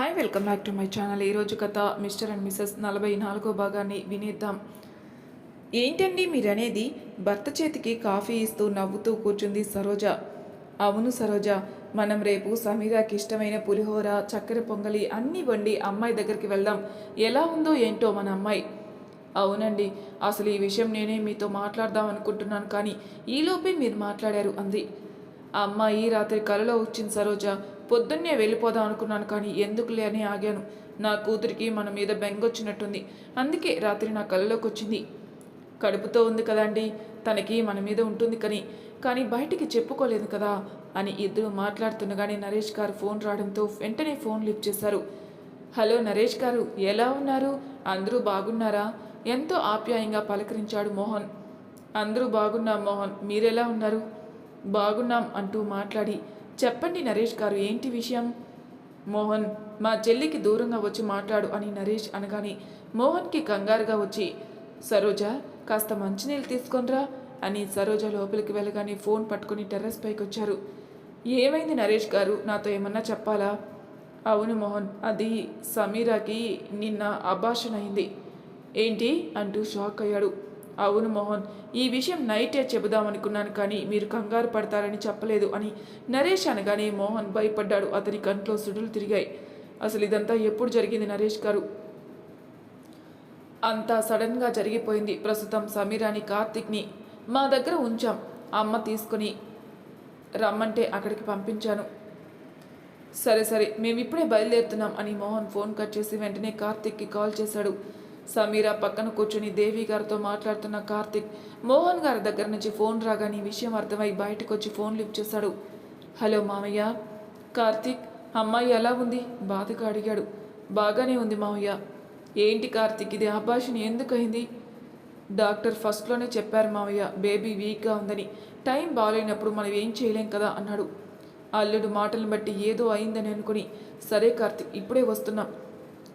Hi welcome back to my channel ఈరోజు కథ mister and missus నలభై నాలుగో భాగాన్ని వినేద్దాం. ఏంటండి మీరనేది? భర్త చేతికి కాఫీ ఇస్తూ నవ్వుతూ కూర్చుంది సరోజ. అవును సరోజ మనం రేపు సమీరాకి ఇష్టమైన పులిహోర చక్కెర పొంగలి అన్నీ వండి అమ్మాయి దగ్గరికి వెళ్దాం. ఎలా ఉందో ఏంటో మన అమ్మాయి. అవునండి అసలు ఈ విషయం నేనే మీతో మాట్లాడదాం అనుకుంటున్నాను కానీ ఈలోపే మీరు మాట్లాడారు అంది. ఆ అమ్మాయి రాత్రి కలలో వచ్చింది సరోజ. పొద్దున్నే వెళ్ళిపోదాం అనుకున్నాను కానీ ఎందుకులే అని ఆగాను. నా కూతురికి మన మీద బెంగొచ్చినట్టుంది. అందుకే రాత్రి నా కళ్ళలోకి వచ్చింది కడుపుతో ఉంది కదండి తనకి మన మీద ఉంటుంది కానీ. కానీ బయటికి చెప్పుకోలేదు కదా అని ఇద్దరు మాట్లాడుతుండగానే నరేష్ గారు ఫోన్ రావడంతో వెంటనే ఫోన్ లిఫ్ట్ చేశారు. హలో నరేష్ గారు ఎలా ఉన్నారు? అందరూ బాగున్నారా? ఎంతో ఆప్యాయంగా పలకరించాడు మోహన్. అందరూ బాగున్నాం మోహన్ మీరెలా ఉన్నారు? బాగున్నాం అంటూ మాట్లాడి చెప్పండి నరేష్ గారు ఏంటి విషయం? మోహన్ మా చెల్లికి దూరంగా వచ్చి మాట్లాడు అని నరేష్ అనగానే మోహన్కి కంగారుగా వచ్చి సరోజ కాస్త మంచినీళ్ళు తీసుకొనిరా అని సరోజ లోపలికి వెళ్ళగానే ఫోన్ పట్టుకుని టెర్రస్ పైకి వచ్చారు ఏమైంది నరేష్ గారు నాతో ఏమన్నా చెప్పాలా? అవును మోహన్ అది సమీరాకి నిన్న అభాషణ అయింది. ఏంటి? అంటూ షాక్ అయ్యాడు. అవును మోహన్ ఈ విషయం నైటే చెబుదామనుకున్నాను కానీ మీరు కంగారు పడతారని చెప్పలేదు అని నరేష్ అనగానే మోహన్ భయపడ్డాడు. అతని కంట్లో సుడులు తిరిగాయి. అసలు ఇదంతా ఎప్పుడు జరిగింది నరేష్ గారు? అంతా సడన్గా జరిగిపోయింది. ప్రస్తుతం సమీరాని కార్తిక్ని మా దగ్గర ఉంచాం. అమ్మ తీసుకుని రమ్మంటే అక్కడికి పంపించాను. సరే సరే మేము ఇప్పుడే బయలుదేరుతున్నాం అని మోహన్ ఫోన్ కట్ చేసి వెంటనే కార్తిక్కి కాల్ చేశాడు. సమీర పక్కన కూర్చుని దేవి గారితో మాట్లాడుతున్న కార్తిక్ మోహన్ గారి దగ్గర నుంచి ఫోన్ రాగానే విషయం అర్థమై బయటకు వచ్చి ఫోన్ లిఫ్ట్ చేశాడు. హలో మామయ్య. కార్తిక్ అమ్మాయి ఎలా ఉంది? బాధగా అడిగాడు. బాగానే ఉంది మామయ్య. ఏంటి కార్తిక్ ఇది అభాషణ ఎందుకు అయింది? డాక్టర్ ఫస్ట్లోనే చెప్పారు మామయ్య బేబీ వీక్గా ఉందని. టైం బాగాలేనప్పుడు మనం ఏం చేయలేం కదా అన్నాడు. అల్లుడు మాటలను బట్టి ఏదో అయిందని అనుకుని సరే కార్తిక్ ఇప్పుడే వస్తున్నాం.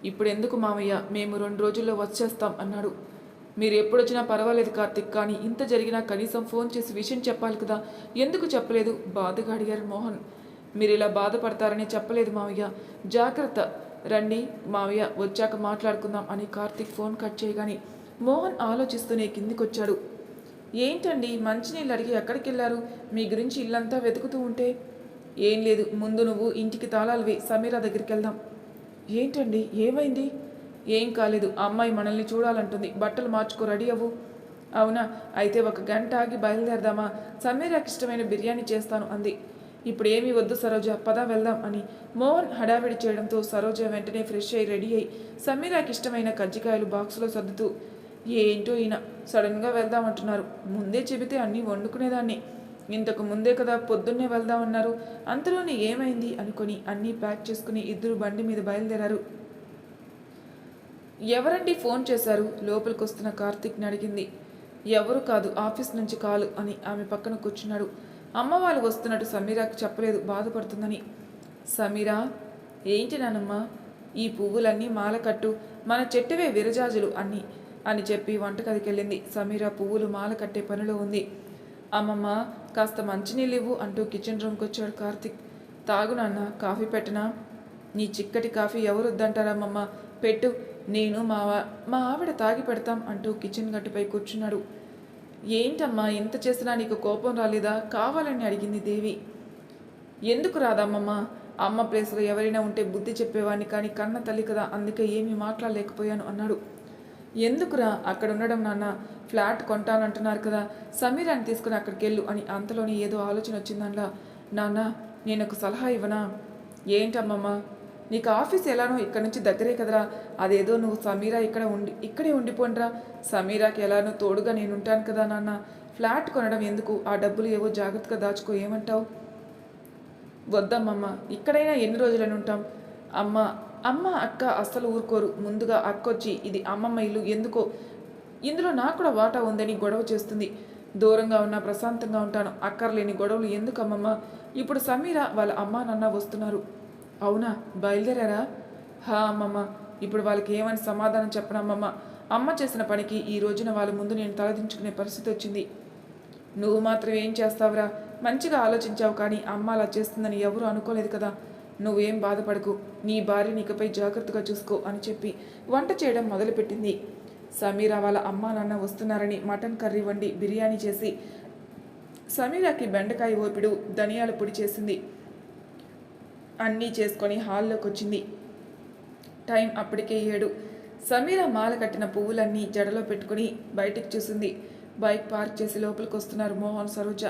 ఇప్పుడు ఎందుకు మామయ్య? మేము రెండు రోజుల్లో వచ్చేస్తాం అన్నాడు. మీరు ఎప్పుడొచ్చినా పర్వాలేదు కార్తిక్ కానీ ఇంత జరిగినా కనీసం ఫోన్ చేసి విషయం చెప్పాలి కదా. ఎందుకు చెప్పలేదు? బాధగా అడిగారు మోహన్. మీరు ఇలా బాధపడతారని చెప్పలేదు మావయ్య జాగ్రత్త. రండి మావయ్య వచ్చాక మాట్లాడుకుందాం అని కార్తిక్ ఫోన్ కట్ చేయగానే మోహన్ ఆలోచిస్తూనే కిందికొచ్చాడు. ఏంటండి? మంచినీళ్ళు అడిగి ఎక్కడికి వెళ్ళారు మీ గురించి ఇల్లంతా వెతుకుతూ ఉంటే? ఏం లేదు ముందు నువ్వు ఇంటికి తాళాలు సమీరా దగ్గరికి వెళ్దాం ఏంటండి? ఏమైంది? ఏం కాలేదు. అమ్మాయి మనల్ని చూడాలంటుంది. బట్టలు మార్చుకో రెడీ అవ్వు. అవునా? అయితే ఒక గంట ఆగి బయలుదేరదామా? సమీరాకి ఇష్టమైన బిర్యానీ చేస్తాను అంది. ఇప్పుడు ఏమీ వద్దు సరోజ పదా వెళ్దాం అని మోహన్ హడావిడి చేయడంతో సరోజ వెంటనే ఫ్రెష్ అయ్యి రెడీ అయ్యి సమీరాకి ఇష్టమైన కజ్జికాయలు బాక్సులో సర్దుతూ ఏంటో ఈయన? సడన్గా వెళ్దామంటున్నారు. ముందే చెబితే అన్నీ వండుకునేదాన్ని. ఇంతకు ముందే కదా పొద్దున్నే వెళ్దామన్నారు. అంతలోనే ఏమైంది అనుకొని అన్నీ ప్యాక్ చేసుకుని ఇద్దరు బండి మీద బయలుదేరారు. ఎవరండి ఫోన్ చేశారు? లోపలికి వస్తున్న కార్తీక్ని అడిగింది. ఎవరు కాదు ఆఫీస్ నుంచి కాలు అని ఆమె పక్కన కూర్చున్నాడు. అమ్మ వాళ్ళు వస్తున్నట్టు సమీరాకి చెప్పలేదు బాధపడుతుందని. సమీరా ఏంటి నానమ్మ? ఈ పువ్వులన్నీ మాల కట్టు మన చెట్టువే విరజాజులు అన్ని అని చెప్పి వంటగదికి వెళ్ళింది సమీరా పువ్వులు మాల కట్టే పనిలో ఉంది. అమ్మమ్మ కాస్త మంచినీళ్ళు ఇవ్వు అంటూ కిచెన్ రూమ్కి వచ్చాడు కార్తిక్. తాగు నాన్న కాఫీ పెట్టనా? నీ చిక్కటి కాఫీ ఎవరు వద్దంటారమ్మమ్మ? పెట్టు నేను మా మా ఆవిడ తాగి పెడతాం అంటూ కిచెన్ గట్టుపై కూర్చున్నాడు. ఏంటమ్మా ఎంత చేసినా నీకు కోపం రాలేదా? కావాలని అడిగింది దేవి. ఎందుకు రాదమ్మమ్మ? అమ్మ ప్లేస్లో ఎవరైనా ఉంటే బుద్ధి చెప్పేవాడిని కానీ కన్న తల్లి కదా అందుకే ఏమీ మాట్లాడలేకపోయాను అన్నాడు. ఎందుకురా అక్కడ ఉండడం నాన్న? ఫ్లాట్ కొంటానంటున్నారు కదా. సమీరాన్ని తీసుకుని అక్కడికి వెళ్ళు అని అంతలోనే ఏదో ఆలోచన వచ్చిందనలా నాన్న నేను ఒక సలహా ఇవ్వనా? ఏంటమ్మమ్మ? నీకు ఆఫీస్ ఎలానో ఇక్కడ నుంచి దగ్గరే కదరా. అదేదో నువ్వు సమీరా ఇక్కడ ఉండి ఇక్కడే ఉండిపోండిరా. సమీరాకి ఎలానో తోడుగా నేను ఉంటాను కదా నాన్న. ఫ్లాట్ కొనడం ఎందుకు? ఆ డబ్బులు ఏవో జాగ్రత్తగా దాచుకో ఏమంటావు? వద్దమ్మమ్మ ఇక్కడైనా ఎన్ని రోజులని ఉంటాం అమ్మ అమ్మ అక్క అస్సలు ఊరుకోరు. ముందుగా అక్కొచ్చి ఇది అమ్మమ్మ ఇల్లు. ఎందుకో? ఇందులో నాకు కూడా వాటా ఉందని గొడవ చేస్తుంది. దూరంగా ఉన్నా ప్రశాంతంగా ఉంటాను. అక్కర్లేని గొడవలు ఎందుకు అమ్మమ్మ ఇప్పుడు సమీర వాళ్ళ అమ్మ నాన్న వస్తున్నారు. అవునా? బయలుదేరారా? హా అమ్మమ్మ. ఇప్పుడు వాళ్ళకి ఏమని సమాధానం చెప్పనమ్మమ్మ అమ్మ చేసిన పనికి ఈ రోజున వాళ్ళ ముందు నేను తలదించుకునే పరిస్థితి వచ్చింది. నువ్వు మాత్రం ఏం చేస్తావురా? మంచిగా ఆలోచించావు కానీ అమ్మ అలా చేస్తుందని ఎవరూ అనుకోలేదు కదా. నువ్వేం బాధపడకు. నీ భార్య నీకపై జాగ్రత్తగా చూసుకో అని చెప్పి వంట చేయడం మొదలుపెట్టింది. సమీరా వాళ్ళ అమ్మా నాన్న వస్తున్నారని మటన్ కర్రీ వండి బిర్యానీ చేసి సమీరాకి బెండకాయ ఓపిడు ధనియాల పొడి చేసింది. అన్నీ చేసుకొని హాల్లోకి వచ్చింది. టైం అప్పటికే ఏడు. సమీర మాల కట్టిన పువ్వులన్నీ జడలో పెట్టుకుని బయటికి చూసింది. బైక్ పార్క్ చేసి లోపలికి వస్తున్నారు మోహన్ సరోజ.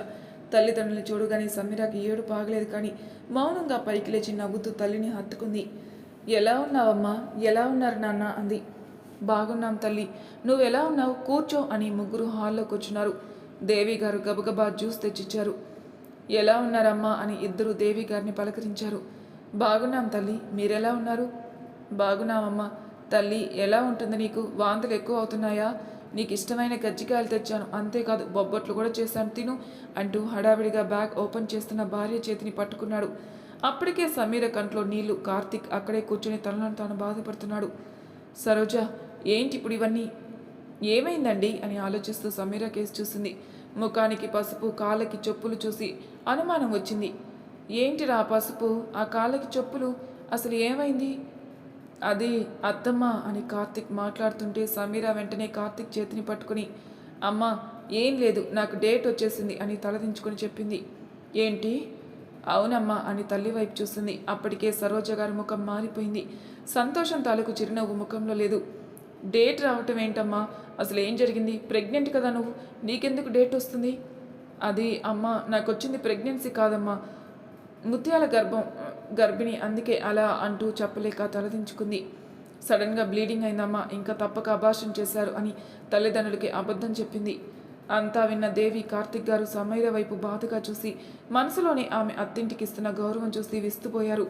తల్లిదండ్రులు చూడగానే సమీరాకి ఏడు పాగలేదు కానీ మౌనంగా పైకి లేచి నవ్వుతూ తల్లిని హత్తుకుంది. ఎలా ఉన్నావమ్మా? ఎలా ఉన్నారు నాన్న? అంది. బాగున్నాం తల్లి. నువ్వు ఎలా ఉన్నావు? కూర్చో అని ముగ్గురు హాల్లో కూర్చున్నారు. దేవి గారు గబగబా జ్యూస్ తెచ్చిచ్చారు. ఎలా ఉన్నారమ్మా? అని ఇద్దరు దేవి గారిని పలకరించారు. బాగున్నాం తల్లి. మీరెలా ఉన్నారు? బాగున్నామమ్మా తల్లి ఎలా ఉంటుంది నీకు? వాంతులు ఎక్కువ అవుతున్నాయా? నీకు ఇష్టమైన కజ్జికాయలు తెచ్చాను. అంతేకాదు బొబ్బట్లు కూడా చేశాను. తిను అంటూ హడావిడిగా బ్యాగ్ ఓపెన్ చేస్తున్న భార్య చేతిని పట్టుకున్నాడు. అప్పటికే సమీర కంట్లో నీళ్ళు. కార్తీక్ అక్కడే కూర్చుని తనలను తాను బాధపడుతున్నాడు. సరోజ ఏంటి ఇప్పుడు ఇవన్నీ? ఏమైందండి? అని ఆలోచిస్తూ సమీర కేసు చూసింది. ముఖానికి పసుపు కాళ్ళకి చెప్పులు చూసి అనుమానం వచ్చింది. ఏంటిరా రా పసుపు? ఆ కాళ్ళకి చెప్పులు? అసలు ఏమైంది? అది అత్తమ్మ అని కార్తిక్ మాట్లాడుతుంటే సమీర వెంటనే కార్తిక్ చేతిని పట్టుకుని అమ్మ ఏం లేదు నాకు డేట్ వచ్చేసింది అని తలదించుకొని చెప్పింది. ఏంటి? అవునమ్మా అని తల్లి వైపు చూసింది. అప్పటికే సరోజ గారి ముఖం మారిపోయింది. సంతోషం తాలూకు చిరునవ్వు ముఖంలో లేదు. డేట్ రావటం ఏంటమ్మా? అసలు ఏం జరిగింది? ప్రెగ్నెంట్ కదా నువ్వు? నీకెందుకు డేట్ వస్తుంది? అది అమ్మ నాకు వచ్చింది ప్రెగ్నెన్సీ కాదమ్మా. ముత్యాల గర్భం గర్భిణి అందుకే అలా అంటూ చెప్పలేక తలదించుకుంది. సడన్గా బ్లీడింగ్ అయిందమ్మా ఇంకా తప్పక అభాషణ చేశారు అని తల్లిదండ్రులకి అబద్ధం చెప్పింది. అంతా విన్న దేవి కార్తిక్ గారు సమీర వైపు బాధగా చూసి మనసులోనే ఆమె అత్తింటికి ఇస్తున్న గౌరవం చూసి విస్తుపోయారు.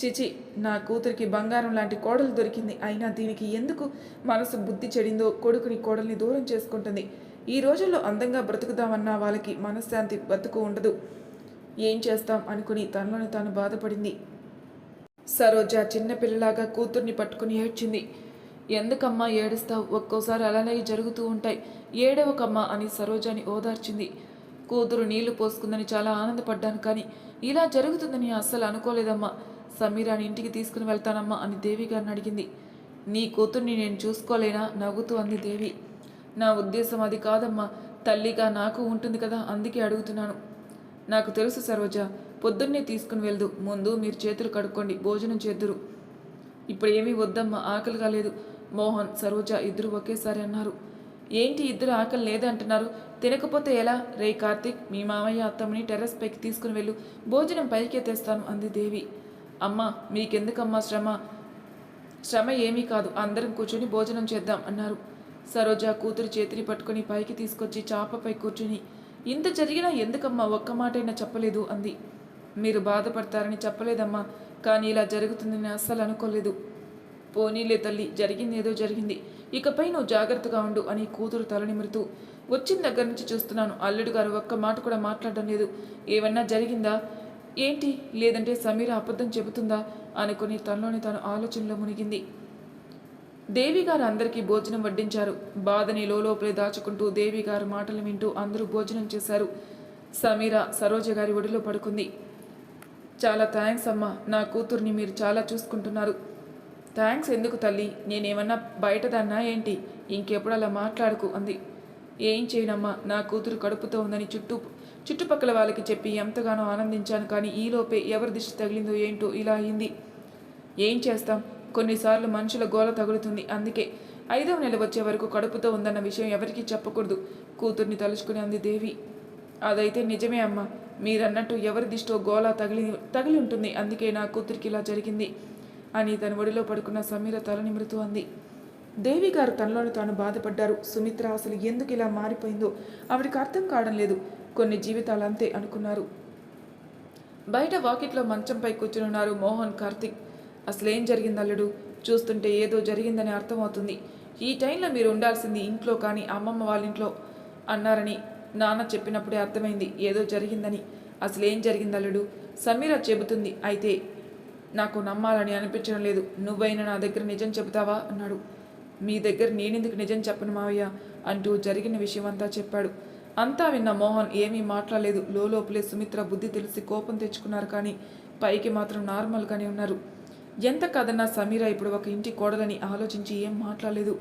చిచి నా కూతురికి బంగారం లాంటి కోడలు దొరికింది అయినా దీనికి ఎందుకు మనసు బుద్ధి చెడిందో కొడుకుని కోడల్ని దూరం చేసుకుంటుంది. ఈ రోజుల్లో అందంగా బ్రతుకుదామన్నా వాళ్ళకి మనశ్శాంతి బతుకు ఉండదు. ఏం చేస్తాం అనుకుని తనలోని తాను బాధపడింది. సరోజ చిన్నపిల్లలాగా కూతుర్ని పట్టుకుని ఏడ్చింది. ఎందుకమ్మా ఏడుస్తావు? ఒక్కోసారి అలానే జరుగుతూ ఉంటాయి. ఏడవకమ్మా అని సరోజాని ఓదార్చింది. కూతురు నీళ్ళు పోసుకుందని చాలా ఆనందపడ్డాను కానీ ఇలా జరుగుతుందని అస్సలు అనుకోలేదమ్మా. సమీరాని ఇంటికి తీసుకుని వెళ్తానమ్మా అని దేవి గారిని అడిగింది. నీ కూతుర్ని నేను చూసుకోలేనా? నవ్వుతూ అంది దేవి. నా ఉద్దేశం అది కాదమ్మా. తల్లిగా నాకు ఉంటుంది కదా అందుకే అడుగుతున్నాను. నాకు తెలుసు సరోజ పొద్దున్నే తీసుకుని వెళ్దు. ముందు మీరు చేతులు కడుక్కోండి భోజనం చేద్దురు. ఇప్పుడు ఏమీ వద్దమ్మా ఆకలిగా లేదు మోహన్ సరోజ ఇద్దరు ఒకేసారి అన్నారు. ఏంటి ఇద్దరు ఆకలి లేదంటున్నారు? తినకపోతే ఎలా? రే కార్తీక్ మీ మామయ్య అత్తమ్మని టెర్రస్ పైకి తీసుకుని వెళ్ళు. భోజనం పైకే తెస్తాను అంది దేవి. అమ్మా మీకెందుకమ్మా శ్రమ? శ్రమ ఏమీ కాదు అందరం కూర్చొని భోజనం చేద్దాం అన్నారు. సరోజ కూతురు చేతిని పట్టుకొని పైకి తీసుకొచ్చి చాపపై కూర్చుని ఇంత జరిగినా ఎందుకమ్మా ఒక్క మాటైనా చెప్పలేదు అంది. మీరు బాధపడతారని చెప్పలేదమ్మా కానీ ఇలా జరుగుతుందని అస్సలు అనుకోలేదు. పోనీలే తల్లి జరిగింది ఏదో జరిగింది. ఇకపై నువ్వు జాగ్రత్తగా ఉండు అని కూతురు తలనిమురుతూ వచ్చిన దగ్గర నుంచి చూస్తున్నాను. అల్లుడు గారు ఒక్క మాట కూడా మాట్లాడడం లేదు. ఏమన్నా జరిగిందా? ఏంటి? లేదంటే సమీర అబద్ధం చెబుతుందా? అనుకుని తనలోని తాను ఆలోచనలో మునిగింది. దేవి గారు అందరికీ భోజనం వడ్డించారు. బాధని లోపలే దాచుకుంటూ దేవిగారు మాటలు వింటూ అందరూ భోజనం చేశారు. సమీర సరోజ గారి ఒడిలో పడుకుంది. చాలా థ్యాంక్స్ అమ్మా. నా కూతుర్ని మీరు చాలా చూసుకుంటున్నారు. థ్యాంక్స్ ఎందుకు తల్లి? నేనేమన్నా బయటదన్నా ఏంటి? ఇంకెప్పుడు అలా మాట్లాడుకు అంది. ఏం చేయనమ్మా? నా కూతురు కడుపుతో ఉందని చుట్టూ చుట్టుపక్కల వాళ్ళకి చెప్పి ఎంతగానో ఆనందించాను కానీ ఈలోపే ఎవరి దిష్టి తగిలిందో ఏంటో ఇలా అయింది. ఏం చేస్తాం? కొన్నిసార్లు మనుషుల గోల తగులుతుంది. అందుకే ఐదవ నెల వచ్చే వరకు కడుపుతో ఉందన్న విషయం ఎవరికీ చెప్పకూడదు. కూతుర్ని తలుచుకుని అంది దేవి. అదైతే నిజమే అమ్మ. మీరన్నట్టు ఎవరి దిష్టో గోల తగిలి తగిలి ఉంటుంది. అందుకే నా కూతురికి ఇలా జరిగింది అని తన ఒడిలో పడుకున్న సమీర తల నిమురుతూ అంది. దేవి గారు తనలోని తాను బాధపడ్డారు. సుమిత్ర అసలు ఎందుకు ఇలా మారిపోయిందో ఆవిడికి అర్థం కావడం లేదు. కొన్ని జీవితాలు అంతే అనుకున్నారు. బయట వాకిట్లో మంచంపై కూర్చునున్నారు మోహన్ కార్తిక్. అసలేం జరిగింది అల్లుడు? చూస్తుంటే ఏదో జరిగిందని అర్థమవుతుంది. ఈ టైంలో మీరు ఉండాల్సింది ఇంట్లో కానీ అమ్మమ్మ వాళ్ళ ఇంట్లో అన్నారని నాన్న చెప్పినప్పుడే అర్థమైంది. ఏదో జరిగిందని. అసలేం జరిగింది అల్లుడు? సమీర చెబుతుంది. అయితే నాకు నమ్మాలని అనిపించడం లేదు. నువ్వైనా నా దగ్గర నిజం చెబుతావా? అన్నాడు. మీ దగ్గర నేనెందుకు నిజం చెప్పను మావయ్య? అంటూ జరిగిన విషయం అంతా చెప్పాడు. అంతా విన్న మోహన్ ఏమీ మాట్లాడలేదు. లోపలే సుమిత్ర బుద్ధి తెలిసి కోపం తెచ్చుకున్నారు కానీ పైకి మాత్రం నార్మల్గానే ఉన్నారు. ఎంత కదన్నా సమీర ఇప్పుడు ఒక ఇంటి కోడలని ఆలోచించి ఏం మాట్లాడలేదు.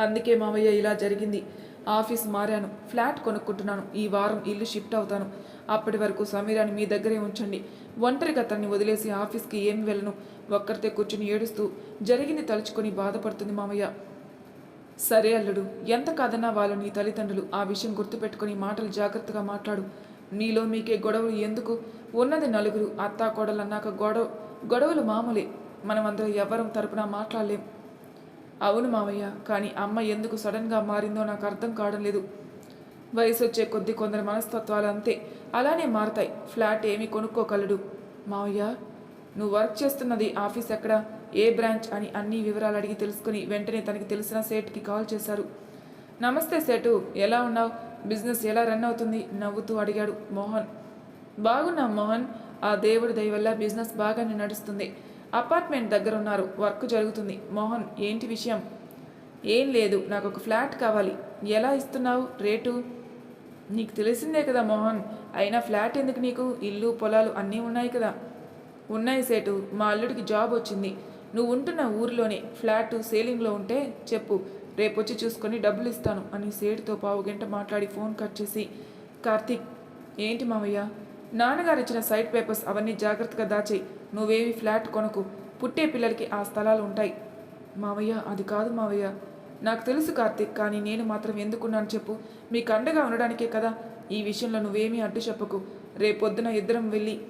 అందుకే మావయ్య ఇలా జరిగింది. ఆఫీస్ మారాను. ఫ్లాట్ కొనుక్కుంటున్నాను. ఈ వారం ఇల్లు షిఫ్ట్ అవుతాను. అప్పటి వరకు సమీరాని మీ దగ్గరే ఉంచండి. ఒంటరిగా తనని వదిలేసి ఆఫీస్కి ఏం వెళ్ళను? ఒక్కరితే కూర్చుని ఏడుస్తూ జరిగింది తలుచుకొని బాధపడుతుంది మామయ్య సరే అల్లుడు ఎంత కాదన్నా వాళ్ళు నీ తల్లిదండ్రులు ఆ విషయం గుర్తుపెట్టుకుని మాటలు జాగ్రత్తగా మాట్లాడు. నీలో మీకే గొడవలు ఎందుకు? ఉన్నది నలుగురు అత్తా కోడలు అన్నాక గొడవ గొడవలు మామూలే. మనమందరం ఎవరం తరపున మాట్లాడలేం. అవును మావయ్య కానీ అమ్మ ఎందుకు సడన్గా మారిందో నాకు అర్థం కావడం లేదు. వయసు వచ్చే కొద్ది కొందరి మనస్తత్వాలు అంతే. అలానే మారతాయి. ఫ్లాట్ ఏమి కొనుక్కోగలడు. మావయ్య నువ్వు వర్క్ చేస్తున్నది ఆఫీస్ ఎక్కడ? ఏ బ్రాంచ్? అని అన్ని వివరాలు అడిగి తెలుసుకుని వెంటనే తనకి తెలిసిన సేట్కి కాల్ చేశారు. నమస్తే సేటు ఎలా ఉన్నావు? బిజినెస్ ఎలా రన్ అవుతుంది? నవ్వుతూ అడిగాడు మోహన్. బాగున్నాం మోహన్. ఆ దేవుడి దయ వల్ల బిజినెస్ బాగానే నడుస్తుంది. అపార్ట్మెంట్ దగ్గర ఉన్నారు వర్క్ జరుగుతుంది. మోహన్ ఏంటి విషయం? ఏం లేదు. నాకు ఒక ఫ్లాట్ కావాలి. ఎలా ఇస్తున్నావు? రేటు? నీకు తెలిసిందే కదా మోహన్. అయినా ఫ్లాట్ ఎందుకు నీకు? ఇల్లు పొలాలు అన్నీ ఉన్నాయి కదా. ఉన్నాయి సేటు. మా అల్లుడికి జాబ్ వచ్చింది. నువ్వు ఉంటున్న ఊరిలోనే ఫ్లాట్ సేలింగ్లో ఉంటే చెప్పు. రేపు వచ్చి చూసుకొని డబ్బులు ఇస్తాను అని సేటుతో పావు గంట మాట్లాడి ఫోన్ కట్ చేసి కార్తీక్ ఏంటి మావయ్య? నాన్నగారు ఇచ్చిన సైట్ పేపర్స్ అవన్నీ జాగ్రత్తగా దాచేయి. నువ్వేవి ఫ్లాట్ కొనకు. పుట్టే పిల్లలకి ఆ స్థలాలు ఉంటాయి. మావయ్య అది కాదు మావయ్య. నాకు తెలుసు కార్తీక్ కానీ నేను మాత్రం ఎందుకున్నాను చెప్పు. మీకు అండగా ఉండడానికే కదా. ఈ విషయంలో నువ్వేమీ అడ్డు చెప్పకు. రేపొద్దున ఇద్దరం వెళ్ళి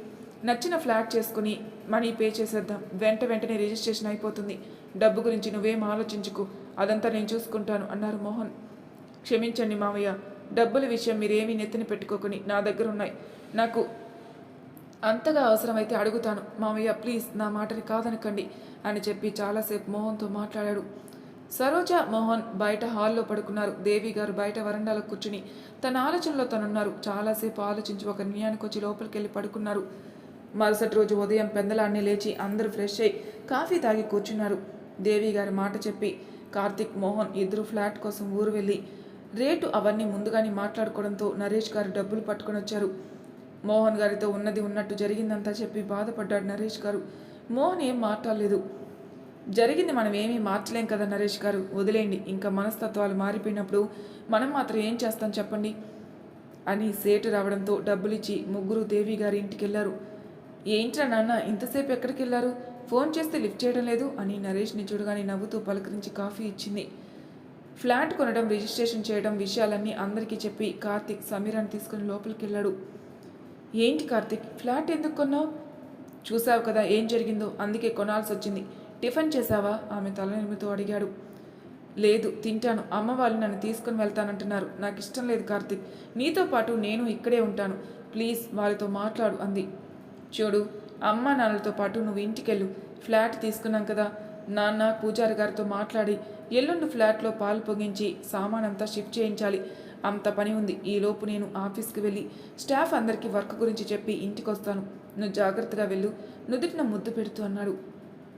నచ్చిన ఫ్లాట్ చేసుకుని మనీ పే చేసేద్దాం. వెంట వెంటనే రిజిస్ట్రేషన్ అయిపోతుంది. డబ్బు గురించి నువ్వేం ఆలోచించుకు. అదంతా నేను చూసుకుంటాను అన్నారు మోహన్. క్షమించండి మావయ్య. డబ్బుల విషయం మీరేమీ నెత్తిన పెట్టుకోకుని నా దగ్గర ఉన్నాయి. నాకు అంతగా అవసరమైతే అడుగుతాను. మామయ్య ప్లీజ్ నా మాటని కాదనకండి అని చెప్పి చాలాసేపు మోహన్తో మాట్లాడాడు. సరోజ మోహన్ బయట హాల్లో పడుకున్నారు. దేవి గారు బయట వరండాలో కూర్చుని తన ఆలోచనలో తనున్నారు. చాలాసేపు ఆలోచించి ఒక నిర్ణయానికి వచ్చి లోపలికి వెళ్ళి పడుకున్నారు. మరుసటి రోజు ఉదయం పెందలాన్ని లేచి అందరూ ఫ్రెష్ అయి కాఫీ తాగి కూర్చున్నారు. దేవి గారి మాట చెప్పి కార్తిక్ మోహన్ ఇద్దరు ఫ్లాట్ కోసం ఊరు వెళ్ళి రేటు అవన్నీ ముందుగానే మాట్లాడుకోవడంతో నరేష్ గారు డబ్బులు పట్టుకొని వచ్చారు. మోహన్ గారితో ఉన్నది ఉన్నట్టు జరిగిందంతా చెప్పి బాధపడ్డాడు నరేష్ గారు. మోహన్ ఏం మాట్లాడలేదు. జరిగింది మనం ఏమీ మార్చలేం కదా నరేష్ గారు. వదిలేయండి ఇంకా మనస్తత్వాలు మారిపోయినప్పుడు మనం మాత్రం ఏం చేస్తాం చెప్పండి? అని సేటు రావడంతో డబ్బులిచ్చి ముగ్గురు దేవి గారి ఇంటికి వెళ్ళారు ఏంట్రా నాన్న ఇంతసేపు ఎక్కడికి వెళ్ళారు ఫోన్ చేస్తే లిఫ్ట్ చేయడం లేదు అని నరేష్ని చూడగానే నవ్వుతూ పలకరించి కాఫీ ఇచ్చింది. ఫ్లాట్ కొనడం రిజిస్ట్రేషన్ చేయడం విషయాలన్నీ అందరికీ చెప్పి కార్తిక్ సమీరాన్ని తీసుకుని లోపలికి వెళ్ళాడు ఏంటి కార్తిక్ ఫ్లాట్ ఎందుకు కొన్నావు? చూసావు కదా ఏం జరిగిందో అందుకే కొనాల్సి వచ్చింది. టిఫిన్ చేశావా? ఆమె తల తలనిమితో అడిగాడు. లేదు తింటాను. అమ్మ వాళ్ళు నన్ను తీసుకుని వెళ్తానంటున్నారు. నాకు ఇష్టం లేదు కార్తిక్. నీతో పాటు నేను ఇక్కడే ఉంటాను. ప్లీజ్ వాళ్ళతో మాట్లాడు అంది. చూడు అమ్మ నాన్నలతో పాటు నువ్వు ఇంటికెళ్ళు. ఫ్లాట్ తీసుకున్నాం కదా. నాన్న పూజారి గారితో మాట్లాడి ఎల్లుండి ఫ్లాట్లో పాలు పొగించి సామానంతా షిఫ్ట్ చేయించాలి. అంత పని ఉంది. ఈలోపు నేను ఆఫీస్కి వెళ్ళి స్టాఫ్ అందరికీ వర్క్ గురించి చెప్పి ఇంటికి వస్తాను నువ్వు జాగ్రత్తగా వెళ్ళు. నుదుటిన ముద్దు పెడుతూ అన్నాడు.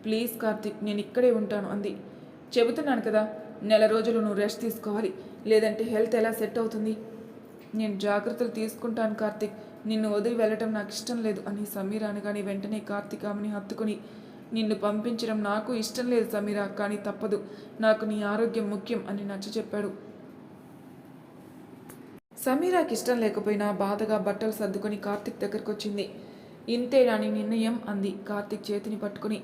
ప్లీజ్ కార్తిక్ నేను ఇక్కడే ఉంటాను అంది. చెబుతున్నాను కదా నెల రోజులు నువ్వు రెస్ట్ తీసుకోవాలి. లేదంటే హెల్త్ ఎలా సెట్ అవుతుంది? నేను జాగ్రత్తలు తీసుకుంటాను కార్తిక్. నిన్ను వదిలి వెళ్ళటం నాకు ఇష్టం లేదు అని సమీర అనగానే వెంటనే కార్తిక్ ఆమెని హత్తుకుని నిన్ను పంపించడం నాకు ఇష్టం లేదు సమీర కానీ తప్పదు. నాకు నీ ఆరోగ్యం ముఖ్యం అని నచ్చ చెప్పాడు సమీరాకి ఇష్టం లేకపోయినా బాధగా బట్టలు సర్దుకొని కార్తిక్ దగ్గరకు వచ్చింది ఇంతే నాని నిర్ణయం అంది కార్తిక్ చేతిని పట్టుకుని.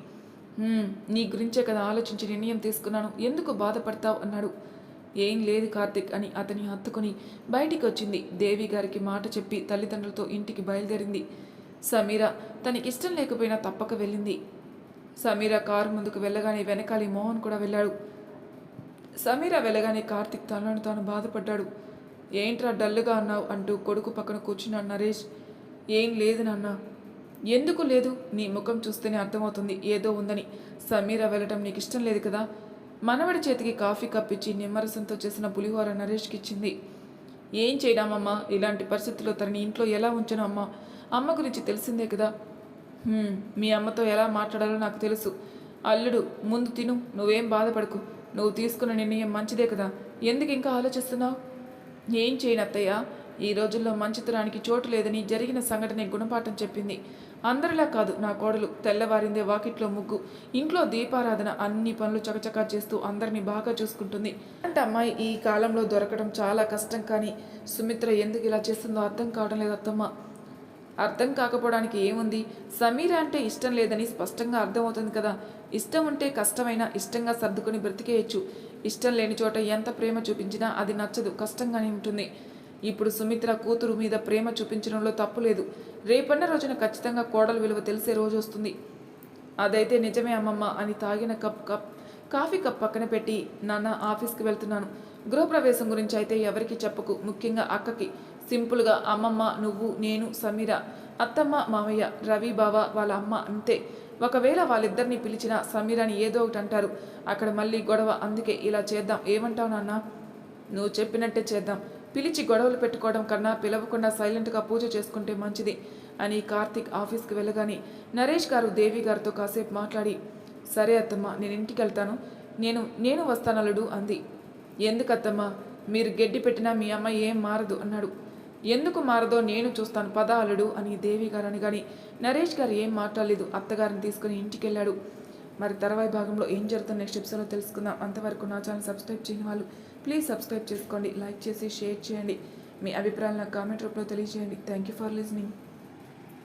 "హ్మ్, నీ గురించే కదా ఆలోచించి నిర్ణయం తీసుకున్నాను. ఎందుకు బాధపడతావు? అన్నాడు. ఏం లేదు కార్తిక్ అని అతని హత్తుకుని బయటికి వచ్చింది దేవి గారికి మాట చెప్పి తల్లిదండ్రులతో ఇంటికి బయలుదేరింది. సమీర తనకిష్టం లేకపోయినా తప్పక వెళ్ళింది. సమీర కారు ముందుకు వెళ్ళగానే వెనకాలి మోహన్ కూడా వెళ్ళాడు. సమీర వెళ్ళగానే కార్తిక్ తనను తాను బాధపడ్డాడు. ఏంట్రా డల్లుగా అన్నావు అంటూ కొడుకు పక్కన కూర్చున్నా నరేష్. ఏం లేదు నాన్న. ఎందుకు లేదు? నీ ముఖం చూస్తేనే అర్థమవుతుంది. ఏదో ఉందని. సమీర వెళ్ళటం నీకు ఇష్టం లేదు కదా? మనవడి చేతికి కాఫీ కప్పిచ్చి నిమ్మరసంతో చేసిన పులిహోర నరేష్కి ఇచ్చింది ఏం చేయడామమ్మా? ఇలాంటి పరిస్థితుల్లో తనని ఇంట్లో ఎలా ఉంచను అమ్మా? అమ్మ గురించి తెలిసిందే కదా? మీ అమ్మతో ఎలా మాట్లాడాలో నాకు తెలుసు. అల్లుడు ముందు తిను. నువ్వేం బాధపడకు. నువ్వు తీసుకున్న నిర్ణయం మంచిదే కదా? ఎందుకు ఇంకా ఆలోచిస్తున్నావు? ఏం చేయను అత్తయ్య? ఈ రోజుల్లో మంచితనానికి చోటు లేదని జరిగిన సంఘటన గుణపాఠం చెప్పింది. అందరిలా కాదు నా కోడలు. తెల్లవారిందే వాకిట్లో ముగ్గు. ఇంట్లో దీపారాధన అన్ని పనులు చకచకా చేస్తూ అందరినీ బాగా చూసుకుంటుంది. అంటే అమ్మాయి ఈ కాలంలో దొరకడం చాలా కష్టం కానీ సుమిత్ర ఎందుకు ఇలా చేస్తుందో అర్థం కావడం లేదు అత్తమ్మ. అర్థం కాకపోవడానికి ఏముంది? సమీర అంటే ఇష్టం లేదని స్పష్టంగా అర్థమవుతుంది కదా. ఇష్టం ఉంటే కష్టమైనా ఇష్టంగా సర్దుకొని బ్రతికేయచ్చు. ఇష్టం లేని చోట ఎంత ప్రేమ చూపించినా అది నచ్చదు కష్టంగానే ఉంటుంది. ఇప్పుడు సుమిత్ర కూతురు మీద ప్రేమ చూపించడంలో తప్పు లేదు. రేపన్న రోజున ఖచ్చితంగా కోడలు విలువ తెలిసే రోజు వస్తుంది. అదైతే నిజమే అమ్మమ్మ అని తాగిన కప్ కప్ కాఫీ కప్ పక్కన పెట్టి నాన్న ఆఫీస్కి వెళ్తున్నాను. గృహప్రవేశం గురించి అయితే ఎవరికి చెప్పకు ముఖ్యంగా అక్కకి. సింపుల్గా అమ్మమ్మ నువ్వు నేను సమీర అత్తమ్మ మామయ్య రవి బావ వాళ్ళ అమ్మ అంతే. ఒకవేళ వాళ్ళిద్దరిని పిలిచిన సమీరాని ఏదో ఒకటి అంటారు. అక్కడ మళ్ళీ గొడవ. అందుకే ఇలా చేద్దాం. ఏమంటావు నాన్న? నువ్వు చెప్పినట్టే చేద్దాం. పిలిచి గొడవలు పెట్టుకోవడం కన్నా పిలవకుండా సైలెంట్గా పూజ చేసుకుంటే మంచిది అని కార్తీక్ ఆఫీస్కి వెళ్ళగానే నరేష్ గారు దేవి గారితో కాసేపు మాట్లాడి సరే అత్తమ్మ నేను ఇంటికి వెళ్తాను. నేను నేను వస్తానలుడు అంది. ఎందుకత్తమ్మ? మీరు గడ్డి పెట్టినా మీ అమ్మ ఏం మారదు అన్నాడు. ఎందుకు మారదో నేను చూస్తాను పద అల్లుడు అని దేవి గారు అనగాని నరేష్ గారు ఏం మాట్లాడలేదు. అత్తగారిని తీసుకుని ఇంటికి వెళ్ళాడు మరి తర్వాయి భాగంలో ఏం జరుగుతుంది నెక్స్ట్ ఎపిసోడ్లో తెలుసుకుందాం. అంతవరకు నా ఛానల్ సబ్స్క్రైబ్ చేయని వాళ్ళు ప్లీజ్ సబ్స్క్రైబ్ చేసుకోండి లైక్ చేసి షేర్ చేయండి. మీ అభిప్రాయాలను కామెంట్ రూపంలో తెలియజేయండి. Thank you for listening